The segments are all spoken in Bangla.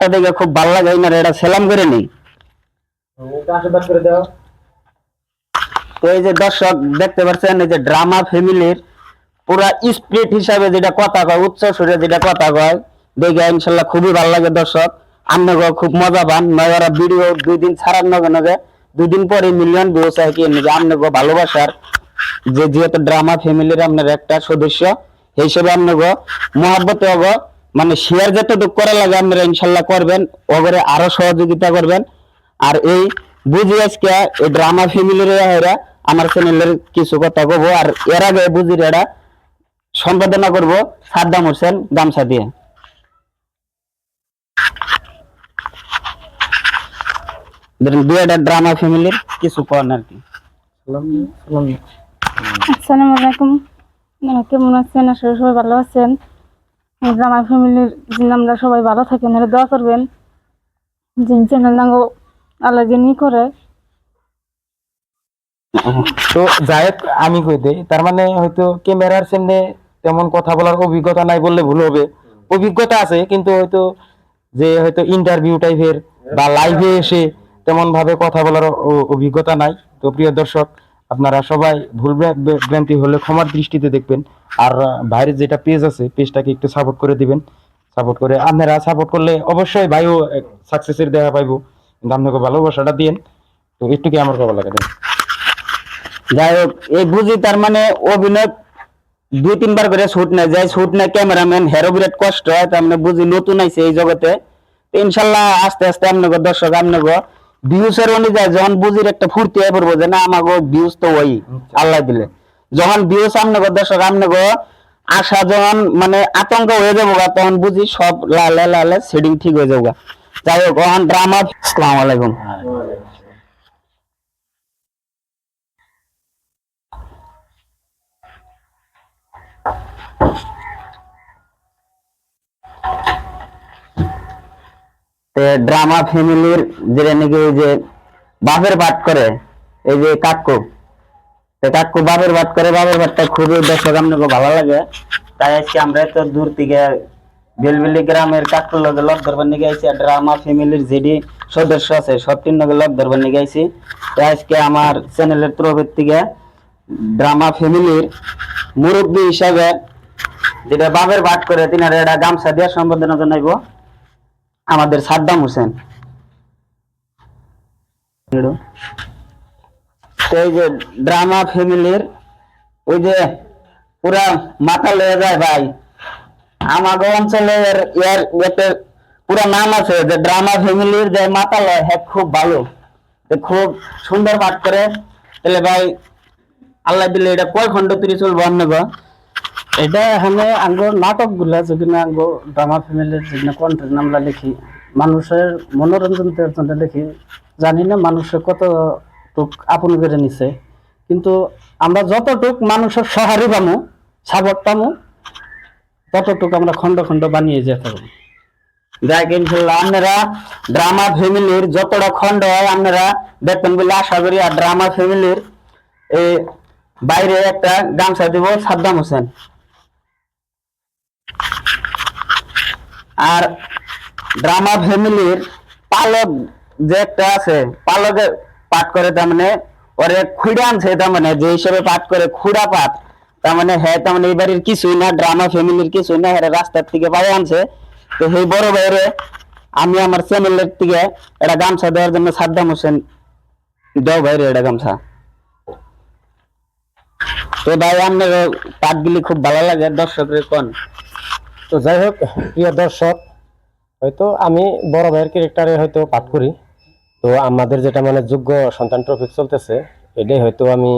দেখে খুব ভালো লাগে না এটা সেলাম করে নেই। তো এই যে দর্শক দেখতে পাচ্ছেন এই যে ড্রামা ফ্যামিলির পুরা স্প্রিট হিসাবে যেটা কথা কয় উচ্চ সুরে যেটা কথা কয় দেখে ইনশাল্লাহ খুবই ভালো লাগে দর্শক। আপনাকে খুব মজা পান। নয়রা ভিডিও দুই দিন ছাড়ার নগে নগে দুই দিন পরে মিলিয়ন কি নিয়ে আপনাকে ভালোবাসার যে যেহেতু ড্রামা ফ্যামিলির আপনার একটা সদস্য হিসেবে আপনাকে মহাব্বত হব মানে শেয়ার যতটুকু করা লাগে আপনারা ইনশাল্লাহ করবেন, ওগরে আরও সহযোগিতা করবেন। আর এই বুঝি আজকে এই ড্রামা ফ্যামিলির এরা আমার চ্যানেলের কিছু কথা কব, আর এর আগে বুঝির এরা সম্পাদনা করব সাদ্দাম হোসেন গামছা দিয়ে। আসসালামু আলাইকুম। কেমন আছেন? আসলে সবাই ভালো আছেন। আমার ফ্যামিলির জন্য আমরা সবাই ভালো থাকি আপনারা দোয়া করবেন। যে চ্যানেল নাঙ্গো আল্লাহ যিনি করে। তো যাই আমি কই দেই, তার মানে হয়তো ক্যামেরার সামনে তেমন কথা বলার অভিজ্ঞতা নাই বললে ভুল হবে। অভিজ্ঞতা আছে, কিন্তু হয়তো যে হয়তো ইন্টারভিউ টাইপের বা লাইভে এসে তেমন ভাবে কথা বলার অভিজ্ঞতা নাই। তো প্রিয় দর্শক আপনারা সবাই ভুল ভ্রা- ভ্রা- ভ্রান্তি হলে ক্ষমার দৃষ্টিতে দেখবেন। আর বাইরের যেটা পেজ আছে পেজটাকে একটু সাপোর্ট করে দিবেন। সাপোর্ট করে আপনারা সাপোর্ট করলে অবশ্যই ভাইও সাকসেসের দেখা পাইবো। কিন্তু আপনাকে ভালোবাসাটা দিন তো একটু কি আমার কবা লাগে যাই হোক, এই বুঝি তার মানে অভিনয় দুই, তিনবার করে শুট নেয় যাই শুট নেয় ক্যামেরাম্যান হেরো বিরাট কষ্ট হয়। তার মানে বুঝি নতুন আইছে এই জগতে। ইনশাল্লাহ আস্তে আস্তে আপনাকে দর্শক, আপনাকে ভিউসের অনুযায়ী যখন বুঝির একটা ফুর্তি হয়ে পড়ব যে না আমাকে ভিউজ তো ওই আল্লাহ দিলে। যখন ভিউস আপনাকে দর্শক গো আশা যখন মানে আতঙ্ক হয়ে যাব তখন বুঝি সব লালে লালে সেটিং ঠিক হয়ে যাব যাই হোক ড্রামা আসসালামু আলাইকুম। ড্রামা ফ্যামিলির যেটা নাকি ওই যে বাপের বাট করে, এই যে কাকু কাকু বাপের বাট করে, বাপের বাটটা খুবই দর্শক আপনাকে ভালো লাগে। তাই আজকে আমরা তো দূর থেকে বেলবেলি গ্রামের কাকুর লগে লক ধরবার নিয়ে গেছি আর ড্রামা ফ্যামিলির যেটি সদস্য আছে, সব তিন লগে লক ধরবার নিয়ে গেছি তো আজকে আমার চ্যানেলের তরফের থেকে ড্রামা ফ্যামিলির মুরব্বী হিসাবে যেটা বাপের বাট করে, তিনারা এটা গামছা দিয়ে সম্বোধনা জানাইব আমাদের সাদ্দাম হোসেন। তো এই যে ড্রামা ফ্যামিলির ওই যে পুরা মাথা লয়ে যায় ভাই। আমাকে অঞ্চলের এর পুরা নাম আছে যে ড্রামা ফ্যামিলির যে মাথা লয় হ্যাঁ খুব ভালো। খুব সুন্দর পাঠ করে। তাহলে ভাই, আল্লাহ দিলে এটা কয় খন্ড তুলি বন্ধ এটা এখানে আঙ্গ নাটকগুলা যদি না আঙ্গ ড্রামা ফ্যামিলির যেগুলো কন্টেন্ট আমরা লিখি, মানুষের মনোরঞ্জন জন্য লিখি। জানি না মানুষের কতটুক আপন করে নিছে, কিন্তু আমরা যতটুক মানুষের সহারি পামু সাপোর্ট পামু, ততটুক আমরা খন্ড খন্ড বানিয়ে যেতে পারব। যাক ইনশাল্লাহ আপনারা ড্রামা ফ্যামিলির যতটা খণ্ড হয়, আপনারা দেখবেন বলে আশা করি, আর ড্রামা ফ্যামিলির বাইরে একটা গামছা দিব সাদ্দাম হোসেন। আর ড্রামা ফ্যামিলির পালক যে একটা আছে, পালকে পাঠ করে তার মানে ওরে খুঁড়া আনছে তার মানে যে হিসেবে পাঠ করে খুঁড়া পাঠ তার মানে হ্যাঁ তার মানে এই বাড়ির কিছুই না ড্রামা ফ্যামিলির কিছুই না হ্যাঁ রাস্তার থেকে পাই আনছে। তো সেই বড় বাইরে আমি আমার চ্যানেলের থেকে একটা গামছা দেওয়ার জন্য সাদ্দাম হোসেন দাও ভাইরে এটা গামছা। তো ভাই আপনার পাঠগুলি খুব ভালো লাগে, দর্শকের কোন? তো যাই হোক, প্রিয় দর্শক, হয়তো আমি বড় ভাইয়ের ক্যারেক্টারে হয়তো পাঠ করি। তো আমাদের যেটা মানে যোগ্য সন্তান ট্রফিক চলতেছে, এটাই হয়তো আমি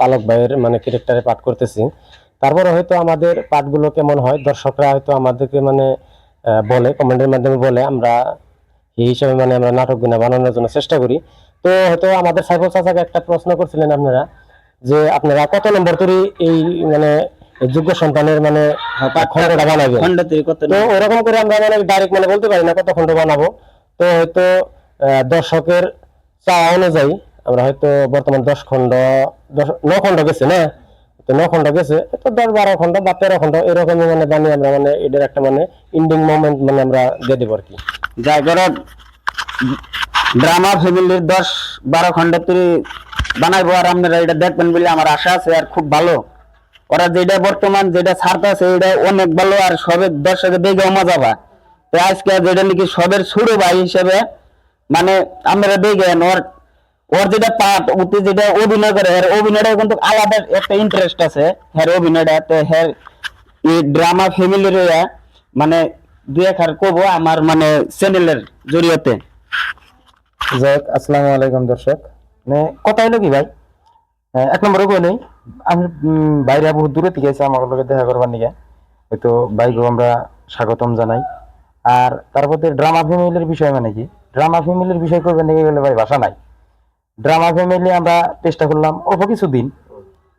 পালক ভাইয়ের মানে ক্যারেক্টারে পাঠ করতেছি। তারপরে হয়তো আমাদের পাঠগুলো কেমন হয়, দর্শকরা হয়তো আমাদেরকে মানে বলে কমেন্টের মাধ্যমে বলে, আমরা এই হিসাবে মানে আমরা নাটক গুণা বানানোর জন্য চেষ্টা করি। তো হয়তো আমাদের সাইফুল চাচাকে একটা প্রশ্ন করছিলেন আপনারা, যে আপনারা কত নম্বর তৈরি এই মানে যোগ্য সন্তানের মানে খণ্ড তুই কত তো ওরকম করে আমরা মানে ডাইরেক্ট মানে বলতে পারি না কত খণ্ড বানাবো। তো হয়তো দর্শকের চাওয়া অনুযায়ী আমরা হয়তো বর্তমান দশ খণ্ড দশ ন খণ্ড গেছে না? তো ন খন্ড গেছে তো দশ বারো খন্ড বা তেরো খন্ড এরকমই মানে বানিয়ে আমরা মানে এটার একটা মানে ইন্ডিং মোমেন্ট মানে আমরা দিয়ে দেবো আর কি। যাই করে ড্রামা ফ্যামিলির দশ বারো খন্ড তুই বানাইবো আর আপনারা এটা দেখবেন বলে আমার আশা আছে আর খুব ভালো। ওরা যেটা বর্তমান যেটা ছাড়তেছে এটা অনেক ভালো আর সবের দর্শকের দেখেও মজা পা তো আজকে যেটা নাকি সবের ছোট ভাই হিসেবে মানে আমরা দেখেন ওর ওর যেটা পাঠ, উঠে যেটা অভিনয় করে, এর অভিনয়টা কিন্তু আলাদা একটা ইন্টারেস্ট আছে। হ্যার অভিনয়টা, তো হ্যার এই ড্রামা ফ্যামিলির মানে দুই এক হার কবো আমার মানে চ্যানেলের জরিয়তে। যাই হোক, আসসালামু আলাইকুম দর্শক। মানে কথা হলো কি ভাই? এক নম্বরে কই নেই আমি বাইরে বহুত দূরে থেকে এসে আমার লগে দেখা করবার নিকে হয়তো বাইকেও আমরা স্বাগতম জানাই। আর তারপরে ড্রামা ফ্যামিলির বিষয় মানে কি? ড্রামা ফ্যামিলির বিষয় করবেন নাকি গেলে ভাই ভাষা নাই। ড্রামা ফ্যামিলি আমরা চেষ্টা করলাম অল্প কিছুদিন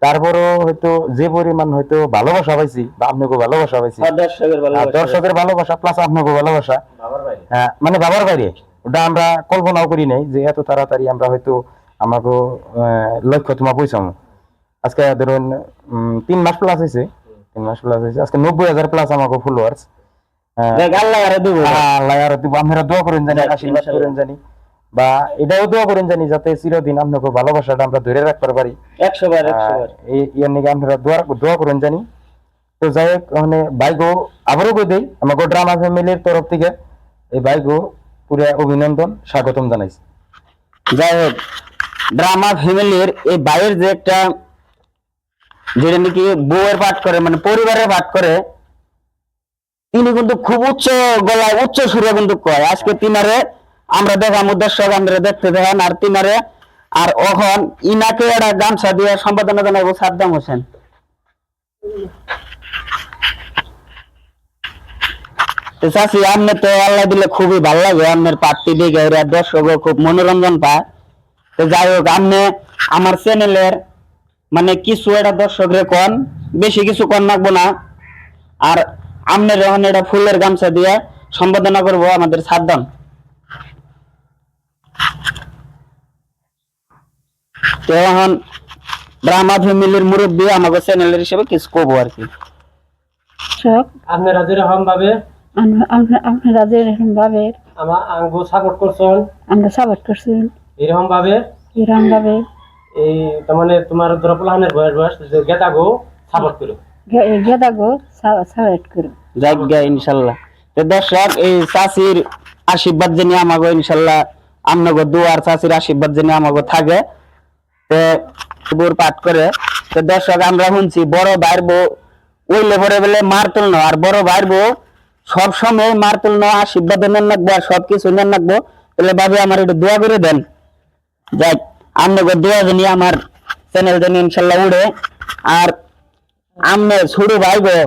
তারপরও হয়তো যে পরিমাণ হয়তো ভালোবাসা পাইছি বা আপনাকে ভালোবাসা পাইছি। দর্শকের ভালোবাসা। প্লাস আপনাকে ভালোবাসা। হ্যাঁ, মানে বাবার বাইরে। ওটা আমরা কল্পনাও করি নাই যে এত তাড়াতাড়ি আমরা হয়তো আমাকে লক্ষ্য তোমার পৌঁছাবো আজকে ধরুন তিন মাস প্লাস হয়েছে তিন মাস প্লাস হয়েছে আজকে নব্বই হাজার প্লাস আমাকে ফলোয়ার্স আল্লাহ আরে দেবো আল্লাহ আর দিব আপনারা দোয়া করেন জানি আশীর্বাদ করেন জানি। বা এটাও দোয়া করেন জানি যাতে চিরদিন আপনাকে ভালোবাসাটা আমরা ধরে রাখতে পারি। একশো বার একশো বার। আহ, ইয়ার নিকে আপনারা দোয়া দোয়া করেন জানি। তো যাই হোক মানে আবারও দেই। আমাকে ড্রামা ফ্যামিলির তরফ থেকে এই বাইকও পুরো অভিনন্দন স্বাগতম জানাইছি। যাই হোক। ড্রামা ফ্যামিলির এই বাইরের যে একটা যেটা নাকি বউয়ের পাঠ করে মানে পরিবারের পাঠ করে, তিনি কিন্তু খুব উচ্চ গলায় উচ্চ সুরে কিন্তু কয়। আজকে তিনারে আমরা দেখাম, দর্শক আমরা দেখতে দেখেন, আর তিনারে, আর এখন ইনাকে একটা গামছা দিয়ে সম্পাদনা জানাব সাদ্দাম হোসেন। চাষি আপনি তো আল্লাহ দিলে খুবই ভালো লাগে পার্টি দেখে এরা দর্শকও খুব মনোরঞ্জন পায়। তো যাই হোক আপনি আমার চ্যানেলের মানে কিছু একটা দর্শকরে কন বেশি কিছু কন রাখব না। আর আপনার যখন এটা ফুলের গামছা দিয়ে সম্বোধনা করব আমাদের সাদ্দাম তো এখন ড্রামা ফ্যামিলির মুরব্বী আমাকে চ্যানেলের হিসেবে কিছু কবো আর কি। আপনারা যেরকম ভাবে? আপনারা যেরকম ভাবে। আমার আঙ্গু সাপোর্ট করছেন? আমরা সাপোর্ট করছি। এরকম ভাবে এরকম ভাবে এই তার মানে তোমার দ্রপলাহানের বয়স বয়স গেতা গো সাপোর্ট করো। গেদা গো সাপোর্ট করো। যাক গে ইনশাল্লাহ। তো দর্শক এই চাষির আশীর্বাদ জেনে আমাকে ইনশাল্লাহ আমনগো দুয়ার চাষির আশীর্বাদ জেনে আমাকে থাকে। তো বুর পাঠ করে। তো দর্শক আমরা শুনছি বড় ভাইয়ের বউ ওই লেবরে বলে মার তুলনো আর বড় ভাইয়ের বউ সব সময় মার তুলনো আশীর্বাদ নেন রাখব আর সব কিছু নেন রাখব তাহলে ভাবি আমার একটু দোয়া করে দেন। যাক আমনগো দোয়া জানি আমার চ্যানেল জানি ইনশাল্লাহ উড়ে। আর আমনে ছোট ভাই গো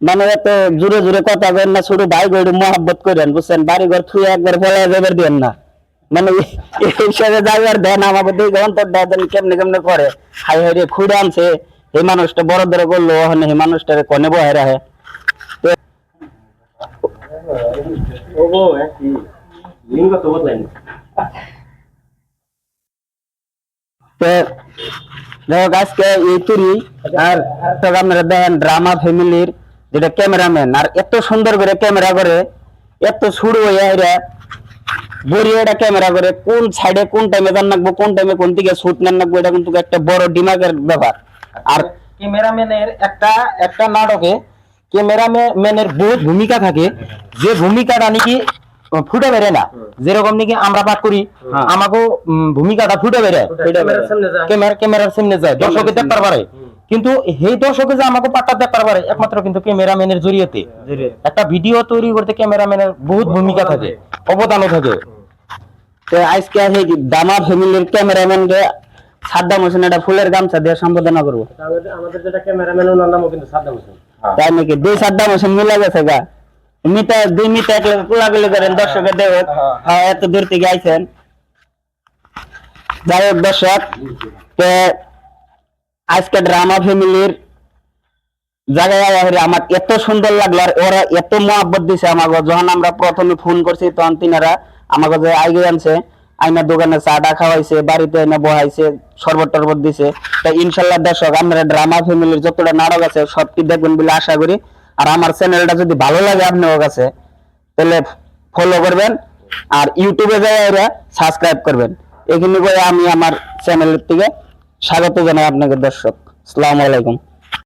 মানে এত জোরে জোরে কথা করেন না, ছোট ভাই গো, একটু মহাব্বত করেন বুঝছেন? বাড়ি ঘর থুয়ে একবার ফেলা যাবার দেন না। মানে হিসাবে যাইবার দেন, আমাকে দেখে অন্তর দেন, কেমনে কেমনে করে। হাই হাই রে, খুঁড়ে আনছে। এই মানুষটা বড় ধরে করল ওখানে এই মানুষটারে কনে বহে রাখে। তো তো আজকে এই তুরি আর আপনারা দেখেন ড্রামা ফ্যামিলির যেটা ক্যামেরাম্যান আর এত সুন্দর করে ক্যামেরা করে, এত শুরু হয়ে এরা বড়িয়ে এটা ক্যামেরা করে, কোন সাইডে কোন টাইমে জান রাখব কোন টাইমে কোন দিকে শুট নেন রাখব এটা কিন্তু একটা বড় ডিমাগের ব্যাপার। আর ক্যামেরাম্যানের একটা একটা নাটকে ক্যামেরাম্যানের বহুত ভূমিকা থাকে। যে ভূমিকাটা নাকি ফুটে বেরে না? যেরকম নাকি আমরা পাঠ করি আমাকেও উম, ভূমিকাটা ফুটে বেরে ক্যামেরা ক্যামেরার সামনে যায় দর্শকে দেখতে পারে। কিন্তু সেই দর্শকে যে আমাকে পাঠটা দেখতে পারে একমাত্র কিন্তু ক্যামেরাম্যানের জড়িয়েতে একটা ভিডিও তৈরি করতে ক্যামেরাম্যানের বহুত ভূমিকা থাকে অবদানও থাকে। তো আজকে সেই দামা ফ্যামিলির ক্যামেরাম্যানকে সাদ্দাম হোসেন একটা ফুলের গামছা দিয়ে সম্বোধনা করব। আমাদের যেটা ক্যামেরাম্যান ওনার নামও কিন্তু সাদ্দাম হোসেন। তাই নাকি? দুই সাদ্দাম হোসেন মিলা গেছে গা। মিটা দুই মিটা করেন দর্শকের দেহ হ্যাঁ এত দূর থেকে আইছেন। যাই হোক দর্শক আজকে ড্রামা ফ্যামিলির জায়গায় আমার এত সুন্দর লাগল আর ওরা এত মহাব্বত দিছে আমাকে। যখন আমরা প্রথমে ফোন করছি তখন তিনারা আমাকে যে আগে আনছে আইনা দোকানে চাটা খাওয়াইছে বাড়িতে আইনা বহাইছে শরবত টরবত দিছে। তা ইনশাল্লাহ দর্শক আমরা ড্রামা ফ্যামিলির যতটা নাটক আছে সবটি দেখবেন বলে আশা করি আর আমার চ্যানেলটা যদি ভালো লাগে আপনার কাছে, তাহলে ফলো করবেন আর ইউটিউবে এরা সাবস্ক্রাইব করবেন। এখানে করে আমি আমার চ্যানেলের থেকে স্বাগত জানাই আপনাকে দর্শক। আসসালামু আলাইকুম।